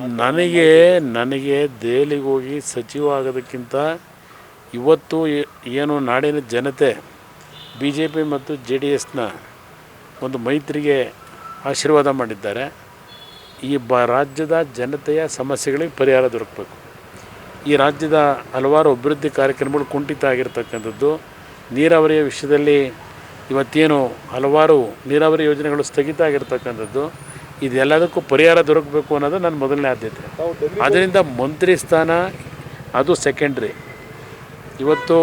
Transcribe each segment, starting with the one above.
ನನಗೆ ನನಗೆ ದೆಹಲಿಗೆ ಹೋಗಿ ಸಚಿವ ಆಗೋದಕ್ಕಿಂತ ಇವತ್ತು ಏನು ನಾಡಿನ ಜನತೆ ಬಿ ಜೆ ಪಿ ಮತ್ತು ಜೆ ಡಿ ಎಸ್ನ ಒಂದು ಮೈತ್ರಿಗೆ ಆಶೀರ್ವಾದ ಮಾಡಿದ್ದಾರೆ. ಈ ಬ, ರಾಜ್ಯದ ಜನತೆಯ ಸಮಸ್ಯೆಗಳಿಗೆ ಪರಿಹಾರ ದೊರಕಬೇಕು. ಈ ರಾಜ್ಯದ ಹಲವಾರು ಅಭಿವೃದ್ಧಿ ಕಾರ್ಯಕ್ರಮಗಳು ಕುಂಠಿತ ಆಗಿರ್ತಕ್ಕಂಥದ್ದು. ನೀರಾವರಿಯ ವಿಷಯದಲ್ಲಿ ಇವತ್ತೇನು ಹಲವಾರು ನೀರಾವರಿ ಯೋಜನೆಗಳು ಸ್ಥಗಿತ ಆಗಿರ್ತಕ್ಕಂಥದ್ದು. ಇದೆಲ್ಲದಕ್ಕೂ ಪರಿಹಾರ ದೊರಕಬೇಕು ಅನ್ನೋದು ನನ್ನ ಮೊದಲನೇ ಆದ್ಯತೆ. ಅದರಿಂದ ಮಂತ್ರಿ ಸ್ಥಾನ ಅದು ಸೆಕೆಂಡ್ರಿ ಇವತ್ತು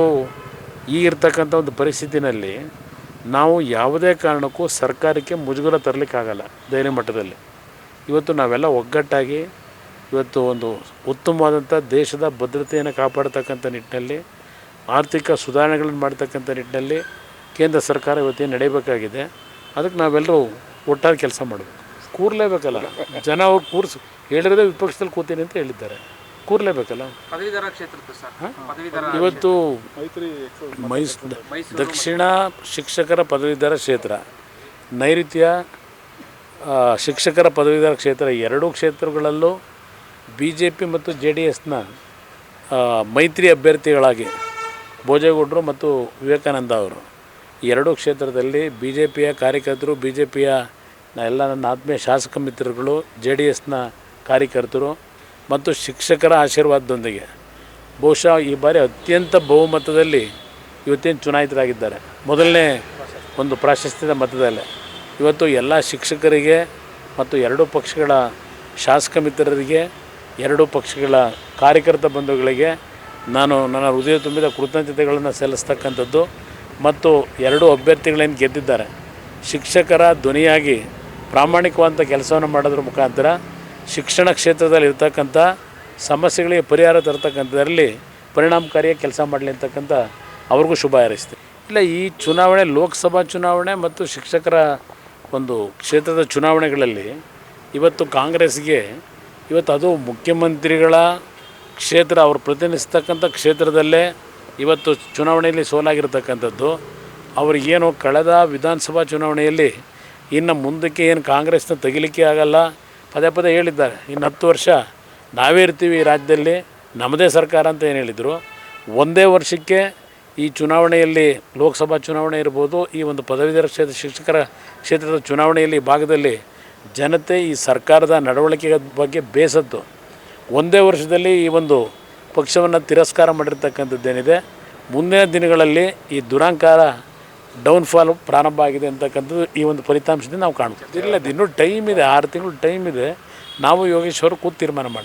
ಈಗಿರ್ತಕ್ಕಂಥ ಒಂದು ಪರಿಸ್ಥಿತಿನಲ್ಲಿ ನಾವು ಯಾವುದೇ ಕಾರಣಕ್ಕೂ ಸರ್ಕಾರಕ್ಕೆ ಮುಜುಗರ ತರಲಿಕ್ಕಾಗಲ್ಲ ಧೈರ್ಯ ಮಟ್ಟದಲ್ಲಿ. ಇವತ್ತು ನಾವೆಲ್ಲ ಒಗ್ಗಟ್ಟಾಗಿ ಇವತ್ತು ಒಂದು ಉತ್ತಮವಾದಂಥ ದೇಶದ ಭದ್ರತೆಯನ್ನು ಕಾಪಾಡ್ತಕ್ಕಂಥ ನಿಟ್ಟಿನಲ್ಲಿ ಆರ್ಥಿಕ ಸುಧಾರಣೆಗಳನ್ನು ಮಾಡ್ತಕ್ಕಂಥ ನಿಟ್ಟಿನಲ್ಲಿ ಕೇಂದ್ರ ಸರ್ಕಾರ ಇವತ್ತೇನು ನಡೆಯಬೇಕಾಗಿದೆ ಅದಕ್ಕೆ ನಾವೆಲ್ಲರೂ ಒಟ್ಟಾಗಿ ಕೆಲಸ ಮಾಡಬೇಕು ಕೂರಲೇಬೇಕಲ್ಲ ಜನ ಅವ್ರು ಕೂರಿಸು ಹೇಳಿದ್ರೆ ವಿಪಕ್ಷದಲ್ಲಿ ಕೂತೀನಿ ಅಂತ ಹೇಳಿದ್ದಾರೆ. ಕೂರಲೇಬೇಕಲ್ಲ? ಪದವೀಧರ ಕ್ಷೇತ್ರದ್ದು ಸರ್. ಪದವೀಧರ ಇವತ್ತು ಮೈಸ್ ದಕ್ಷಿಣ ಶಿಕ್ಷಕರ ಪದವೀಧರ ಕ್ಷೇತ್ರ. ನೈಋತ್ಯ ಆ, ಶಿಕ್ಷಕರ ಪದವೀಧರ ಕ್ಷೇತ್ರ ಎರಡೂ ಕ್ಷೇತ್ರಗಳಲ್ಲೂ ಬಿ ಜೆ ಪಿ ಮತ್ತು ಜೆ ಡಿ ಎಸ್ನ ಮೈತ್ರಿ ಅಭ್ಯರ್ಥಿಗಳಾಗಿ ಭೋಜೇಗೌಡರು ಮತ್ತು ವಿವೇಕಾನಂದ ಅವರು. ಎರಡೂ ಕ್ಷೇತ್ರದಲ್ಲಿ ಬಿ ಜೆ ಪಿಯ ಕಾರ್ಯಕರ್ತರು ಬಿ ಜೆ ಪಿಯ ಎಲ್ಲ ನನ್ನ ಆತ್ಮೀಯ ಶಾಸಕ ಮಿತ್ರರುಗಳು, ಜೆ ಡಿ ಎಸ್ನ ಕಾರ್ಯಕರ್ತರು ಮತ್ತು ಶಿಕ್ಷಕರ ಆಶೀರ್ವಾದದೊಂದಿಗೆ ಬಹುಶಃ ಈ ಬಾರಿ ಅತ್ಯಂತ ಬಹುಮತದಲ್ಲಿ ಇವತ್ತೇನು ಚುನಾಯಿತರಾಗಿದ್ದಾರೆ. ಮೊದಲನೇ ಒಂದು ಪ್ರಾಶಸ್ತ್ಯದ ಮತದಲ್ಲೇ. ಇವತ್ತು ಎಲ್ಲ ಶಿಕ್ಷಕರಿಗೆ ಮತ್ತು ಎರಡೂ ಪಕ್ಷಗಳ ಶಾಸಕ ಮಿತ್ರರಿಗೆ, ಎರಡೂ ಪಕ್ಷಗಳ ಕಾರ್ಯಕರ್ತ ಬಂಧುಗಳಿಗೆ ನಾನು ನನ್ನ ಹೃದಯ ತುಂಬಿದ ಕೃತಜ್ಞತೆಗಳನ್ನು ಸಲ್ಲಿಸ್ತಕ್ಕಂಥದ್ದು ಮತ್ತು ಎರಡೂ ಅಭ್ಯರ್ಥಿಗಳೇನು ಗೆದ್ದಿದ್ದಾರೆ. ಶಿಕ್ಷಕರ ಧ್ವನಿಯಾಗಿ ಪ್ರಾಮಾಣಿಕವಾದಂಥ ಕೆಲಸವನ್ನು ಮಾಡೋದ್ರ ಮುಖಾಂತರ ಶಿಕ್ಷಣ ಕ್ಷೇತ್ರದಲ್ಲಿ ಇರ್ತಕ್ಕಂಥ ಸಮಸ್ಯೆಗಳಿಗೆ ಪರಿಹಾರ ತರ್ತಕ್ಕಂಥದ್ರಲ್ಲಿ ಪರಿಣಾಮಕಾರಿಯಾಗಿ ಕೆಲಸ ಮಾಡಲಿ ಅಂತಕ್ಕಂಥ ಅವ್ರಿಗೂ ಶುಭ ಹಾರೈಸ್ತೀವಿ ಇಲ್ಲ, ಈ ಚುನಾವಣೆ, ಲೋಕಸಭಾ ಚುನಾವಣೆ ಮತ್ತು ಶಿಕ್ಷಕರ ಒಂದು ಕ್ಷೇತ್ರದ ಚುನಾವಣೆಗಳಲ್ಲಿ ಇವತ್ತು ಕಾಂಗ್ರೆಸ್ಗೆ ಇವತ್ತು ಅದು ಮುಖ್ಯಮಂತ್ರಿಗಳ ಕ್ಷೇತ್ರ, ಅವರು ಪ್ರತಿನಿಧಿಸ್ತಕ್ಕಂಥ ಕ್ಷೇತ್ರದಲ್ಲೇ ಇವತ್ತು ಚುನಾವಣೆಯಲ್ಲಿ ಸೋಲಾಗಿರ್ತಕ್ಕಂಥದ್ದು. ಅವರಿಗೇನು ಕಳೆದ ವಿಧಾನಸಭಾ ಚುನಾವಣೆಯಲ್ಲಿ ಇನ್ನು ಮುಂದಕ್ಕೆ ಏನು ಕಾಂಗ್ರೆಸ್ನ ತೆಗಿಲಿಕ್ಕೆ ಆಗಲ್ಲ. ಪದೇ ಪದೇ ಹೇಳಿದ್ದಾರೆ. ಇನ್ನು ಹತ್ತು ವರ್ಷ ನಾವೇ ಇರ್ತೀವಿ ಈ ರಾಜ್ಯದಲ್ಲಿ. ನಮ್ಮದೇ ಸರ್ಕಾರ ಅಂತ ಏನು ಹೇಳಿದರು. ಒಂದೇ ವರ್ಷಕ್ಕೆ ಈ ಚುನಾವಣೆಯಲ್ಲಿ ಲೋಕಸಭಾ ಚುನಾವಣೆ ಇರ್ಬೋದು, ಈ ಒಂದು ಪದವೀಧರ ಕ್ಷೇತ್ರ ಶಿಕ್ಷಕರ ಕ್ಷೇತ್ರದ ಚುನಾವಣೆಯಲ್ಲಿ ಭಾಗದಲ್ಲಿ ಜನತೆ ಈ ಸರ್ಕಾರದ ನಡವಳಿಕೆ ಬಗ್ಗೆ ಬೇಸತ್ತು. ಒಂದೇ ವರ್ಷದಲ್ಲಿ ಈ ಒಂದು ಪಕ್ಷವನ್ನು ತಿರಸ್ಕಾರ ಮಾಡಿರ್ತಕ್ಕಂಥದ್ದೇನಿದೆ. ಮುಂದಿನ ದಿನಗಳಲ್ಲಿ ಈ ದುರಾಂಕಾರ ಡೌನ್ಫಾಲ್ ಪ್ರಾರಂಭ ಆಗಿದೆ ಅಂತಕ್ಕಂಥದ್ದು ಈ ಒಂದು ಫಲಿತಾಂಶದಿಂದ ನಾವು ಕಾಣ್ತೀವಿ ಇಲ್ಲ ಇನ್ನೂ ಟೈಮ್ ಇದೆ, ಆರು ತಿಂಗಳು ಟೈಮ್ ಇದೆ. ನಾವು ಯೋಗೇಶ್ವರ್ ಕೂತು ತೀರ್ಮಾನ ಮಾಡ್ತೀವಿ